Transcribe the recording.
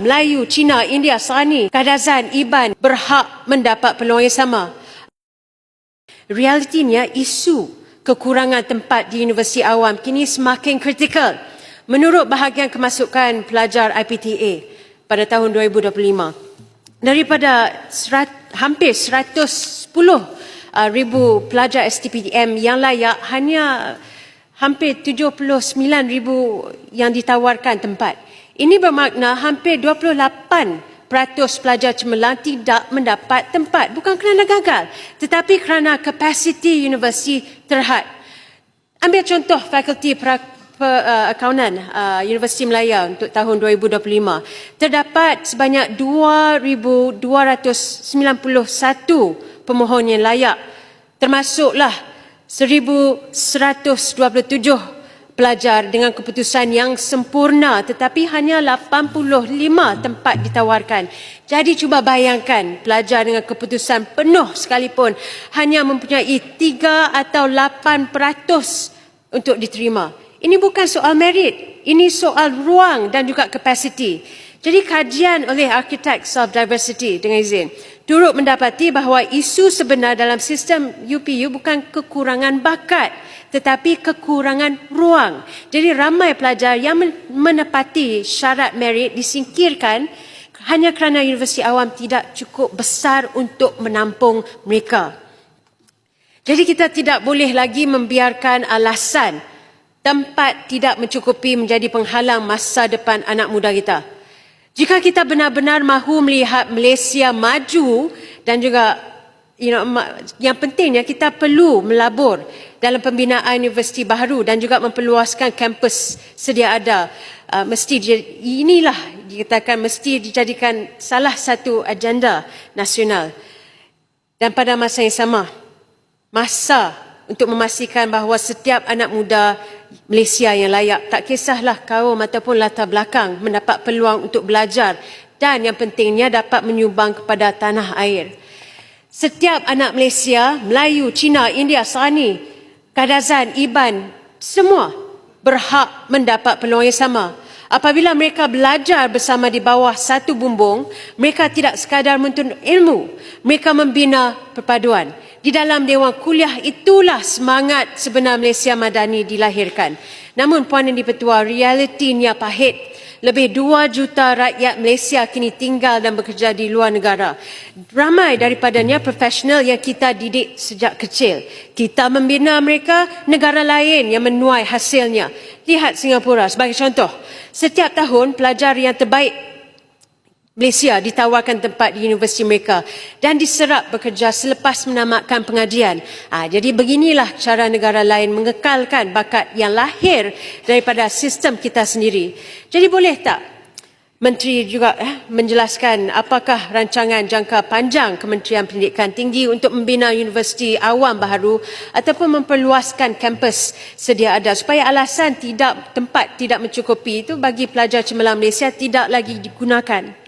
Melayu, Cina, India, Sani, Kadazan, Iban berhak mendapat peluang yang sama. Realitinya isu kekurangan tempat di universiti awam kini semakin kritikal menurut bahagian kemasukan pelajar IPTA pada tahun 2025. Daripada serat, hampir 110 uh, ribu pelajar STPDM yang layak hanya hampir 79 ribu yang ditawarkan tempat. Ini bermakna hampir 28 peratus pelajar cemerlang tidak mendapat tempat. Bukan kerana gagal, tetapi kerana kapasiti universiti terhad. Ambil contoh fakulti pra, uh, akaunan uh, Universiti Melaya untuk tahun 2025. Terdapat sebanyak 2,291 pemohon yang layak. Termasuklah 1,127 pelajar dengan keputusan yang sempurna tetapi hanya 85 tempat ditawarkan. Jadi cuba bayangkan pelajar dengan keputusan penuh sekalipun hanya mempunyai 3 atau 8% untuk diterima. Ini bukan soal merit, ini soal ruang dan juga kapasiti. Jadi kajian oleh arkitek self diversity dengan izin turut mendapati bahawa isu sebenar dalam sistem UPU bukan kekurangan bakat tetapi kekurangan ruang. Jadi ramai pelajar yang menepati syarat merit disingkirkan hanya kerana universiti awam tidak cukup besar untuk menampung mereka. Jadi kita tidak boleh lagi membiarkan alasan tempat tidak mencukupi menjadi penghalang masa depan anak muda kita. Jika kita benar-benar mahu melihat Malaysia maju dan juga you know, yang pentingnya kita perlu melabur dalam pembinaan universiti baru dan juga memperluaskan kampus sedia ada. Uh, mesti inilah dikatakan mesti dijadikan salah satu agenda nasional. Dan pada masa yang sama, masa untuk memastikan bahawa setiap anak muda Malaysia yang layak. Tak kisahlah kaum ataupun latar belakang mendapat peluang untuk belajar dan yang pentingnya dapat menyumbang kepada tanah air. Setiap anak Malaysia, Melayu, Cina, India, Sani, Kadazan, Iban, semua berhak mendapat peluang yang sama. Apabila mereka belajar bersama di bawah satu bumbung, mereka tidak sekadar menuntut ilmu, mereka membina perpaduan. Di dalam Dewan Kuliah itulah semangat sebenar Malaysia Madani dilahirkan. Namun Puan yang dipertua, realitinya pahit. Lebih 2 juta rakyat Malaysia kini tinggal dan bekerja di luar negara. Ramai daripadanya profesional yang kita didik sejak kecil. Kita membina mereka, negara lain yang menuai hasilnya. Lihat Singapura sebagai contoh. Setiap tahun pelajar yang terbaik Malaysia ditawarkan tempat di universiti mereka dan diserap bekerja selepas menamatkan pengajian. Ha, jadi beginilah cara negara lain mengekalkan bakat yang lahir daripada sistem kita sendiri. Jadi boleh tak Menteri juga eh, menjelaskan apakah rancangan jangka panjang Kementerian Pendidikan Tinggi untuk membina universiti awam baru ataupun memperluaskan kampus sedia ada supaya alasan tidak tempat tidak mencukupi itu bagi pelajar cemerlang Malaysia tidak lagi digunakan.